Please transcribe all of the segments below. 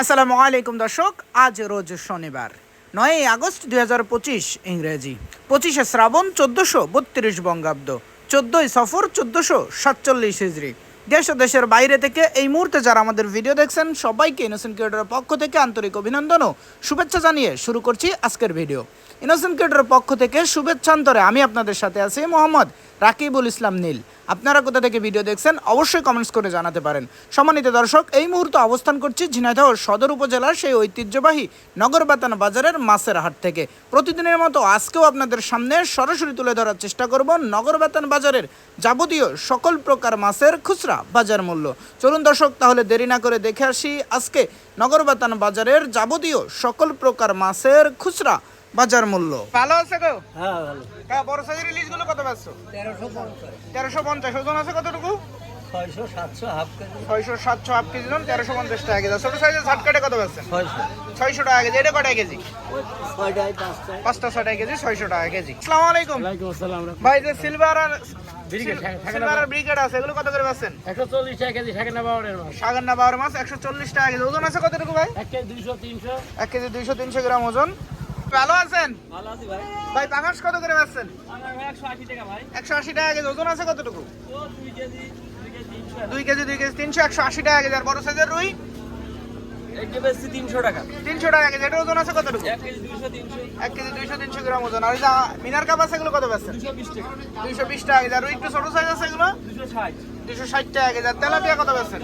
আসসালামু আলাইকুম দর্শক, আজ রোজ শনিবার, নয়ই আগস্ট দুই হাজার পঁচিশ ইংরেজি। পঁচিশে শ্রাবণ চোদ্দোশো বত্রিশ বঙ্গাব্দ, চোদ্দোই সফর চোদ্দোশো সাতচল্লিশ হিজড়ি। দেশ ও দেশের বাইরে থেকে এই মুহূর্তে যারা আমাদের ভিডিও দেখছেন, সবাইকে ইনোসেন্ট ক্রিয়েটরের পক্ষ থেকে আন্তরিক অভিনন্দন ও শুভেচ্ছা জানিয়ে শুরু করছি আজকের ভিডিও। ইনোসেন্ট ক্রিয়েটরের পক্ষ থেকে শুভেচ্ছান্তরে আমি আপনাদের সাথে আছি মোহাম্মদ রাকিবুল ইসলাম নীল। আপনারা কোথা থেকে ভিডিও দেখছেন অবশ্যই কমেন্টস করে জানাতে পারেন। সম্মানিত দর্শক, এই মুহূর্তে অবস্থান করছি ঝিনাইদহ সদর উপজেলার সেই ঐতিহ্যবাহী নগরবাতান বাজারের মাছের হাট থেকে। প্রতিদিনের মতো আজকেও আপনাদের সামনে সরাসরি তুলে ধরার চেষ্টা করব নগরবাতান বাজারের যাবতীয় সকল প্রকার মাছের খুচরা বাজার মূল্য। চলুন দর্শক, তাহলে দেরি না করে দেখে আসি আজকে নগরবাতান বাজারের যাবতীয় সকল প্রকার মাছের খুচরা বাজার মূল্য। ভালো আছে গো? হ্যাঁ ভালো। হ্যাঁ বড় সাইজের ইলিশগুলো কত পাচ্ছো? তেরোশো পঞ্চাশ। তেরোশো পঞ্চাশ। ওজন আছে কতটুকু? ছয়শো সাতশো হাফ কেজি। ছয়শো সাতশো হাফ কেজি জন তেরোশো পঞ্চাশ টাকা কেজি। ছোট সাইজের ষাট কাটে কত পাচ্ছেন? ছয়শো। ছয়শো টাকা কেজি। এটা কটায় কেজি? ওই ছয়টায় পাঁচটায় পাঁচটা ছটায় কেজি ছয়শো টাকা কেজি। আসসালামু আলাইকুম। ওয়ালাইকুম আসসালাম ভাই যে সিলভার আর সিলভার ব্রিগেড আছে এগুলো কত করে পাচ্ছেন? একশো চল্লিশ টাকা কেজি মাছ। সাগার না মাছ একশো চল্লিশ টাকা কেজি। ওজন আছে কতটুকু ভাই? এক কেজি দুইশো তিনশো। এক কেজি দুইশো তিনশো গ্রাম ওজন। ভালো আছেন? ভালো আছি ভাই। ভাই পাঙাশ কত করে পাচ্ছেন? একশো আশি টাকা কেজি ওজন আছে কতটুকু? দুই কেজি দুই কেজি তিনশো একশো আশি টাকা কেজি। আর বড় সাইজের রুই? তিনশো টাকা। তিনশো টাকা কেজি এটা ওজন আছে কতটুকু? এক কেজি দুইশো তিনশো। দুইশো গ্রাম ওজন। আর মিনার কাপ আছে এগুলো কত পাচ্ছেন? দুশো বিশ টাকা। দুইশো বিশ টাকা কেজি। আর রুই একটু ছোট সাইজ আছে এগুলো? দুশো ষাট। ষাট টাকা কেজি। তেলাপিয়া কত পাচ্ছেন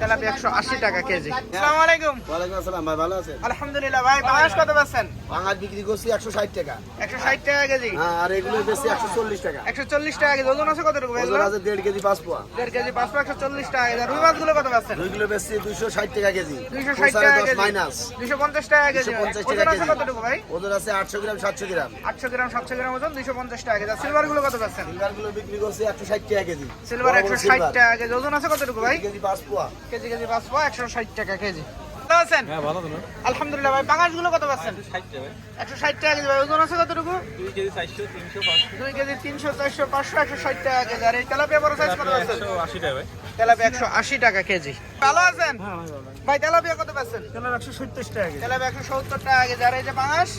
তেলাপিয়া একশো আশি টাকা কেজি। আসসালামু আলাইকুম। ওয়ালাইকুম আসসালাম ভাই ভালো আছেন? আলহামদুলিল্লাহ ভাই পাঙাশ কত পাচ্ছেন পাঙাশ বিক্রি করছি একশো ষাট টাকা। একশো ষাট টাকা কেজি। হ্যাঁ আর এগুলো বেশি একশো চল্লিশ টাকা। একশো চল্লিশ টাকা কেজি। ওজন আছে কতটুকু ওজন আছে দেড় কেজি পাঁচ পোয়া। দেড় কেজি পাঁচশো একশো চল্লিশ টাকা কেজি। রুই মাছগুলো কত পাচ্ছেন দুইগুলো বেশি দুইশো ষাট টাকা কেজি। দুইশো ষাট টাকা কেজি। মাইনাস। দুইশো পঞ্চাশ টাকা কেজি। ওজন আছে কতটুকু ভাই? ওজন আছে আটশো গ্রাম সাতশো গ্রাম। আটশো গ্রাম সাতশো গ্রাম ওজন দুইশো পঞ্চাশ টাকা কেজি। সিলভারগুলো কত পাচ্ছেন সিলভারগুলো বিক্রি করছি একশো ষাট টাকা কেজি। সিলভার একশো ষাট। টাকা কেজি ওজন আছে কতটুকু ভাই? কেজি পাঁচ পোয়া। কেজি কেজি পাঁচ পাওয়া একশো ষাট টাকা কেজি। ভালো আছেন? হ্যাঁ ভালো তো আলহামদুলিল্লাহ ভাই পাঙাশগুলো কত পাচ্ছেন? ষাট টাকা একশো ষাট টাকা কেজি ভাই ওজন আছে কতটুকু? দুই কেজি চারশো তিনশো পাঁচশো। দুই কেজি তিনশো চারশো পাঁচশো একশো ষাট টাকা কেজি। আর এই তেলাপিয়া বড় সাইজ কত পাচ্ছেন? আশি টাকা ভাই। তেলাপিয়া একশো আশি টাকা কেজি। ভালো আছেন? হ্যাঁ ভাই ভাই তেলাপিয়া কত পাচ্ছেন? একশো সত্তর টাকা কেজি। তেলাপিয়া একশো সত্তর টাকা কেজি। আর এই যে পাঙাশ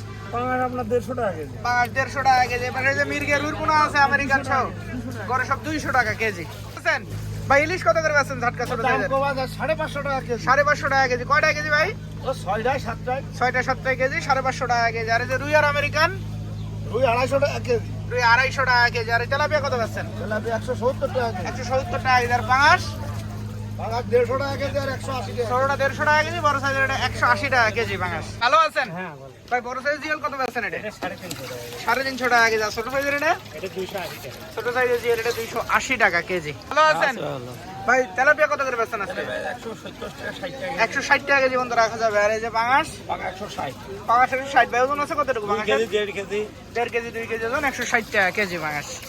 আপনার দেড়শো টাকা কেজি। পাঙাশ দেড়শো টাকা কেজি। এবারে এই যে মির্গের রুরপুনা আছে আমেরিকান সহ গড়ে সব দুইশো টাকা কেজি। বুঝছেন ভাই ইলিশ কত করে পাচ্ছেন ঝাটকা ছোট সাড়ে পাঁচশো টাকা কেজি। সাড়ে পাঁচশো টাকা কেজি। কয় টাকা কেজি ভাই? ও ছয়টায় সাতটায়। ছয়টা সাতটায় কেজি সাড়ে পাঁচশো টাকা কেজি। আর এই যে রুই আর আমেরিকান? রুই আড়াইশো টাকা কেজি। রুই আড়াইশো টাকা কেজি। আর তেলাপিয়া কত পাচ্ছেন তেলাপিয়া একশো সত্তর টাকা একশো সত্তর টাকা কেজি। আর পাঙাশ? ছোটটা দেড়শো টাকা কেজি বড় সাইজের এটা একশো আশি টাকা কেজি পাঙাশ ভালো আছেন? হ্যাঁ ভাই বড় সাইজ কত এটা? সাড়ে তিনশো টাকা কেজি। ছোট সাইজের এটা? ছোট সাইজের এটা দুইশো আশি টাকা কেজি। ভালো আছেন? ভাই তেলাপিয়া কত করে বেচছেন আজকে? একশো ষাট টাকা কেজি। বন্ধ রাখা যাবে। আর এই যে পাকা একশো ষাট। পাঙাশ একশো ষাট। ভাই ওজন আছে কতটুকু? দেড় কেজি। দেড় কেজি দুই কেজি ওজন একশো ষাট টাকা কেজি পাঙাশ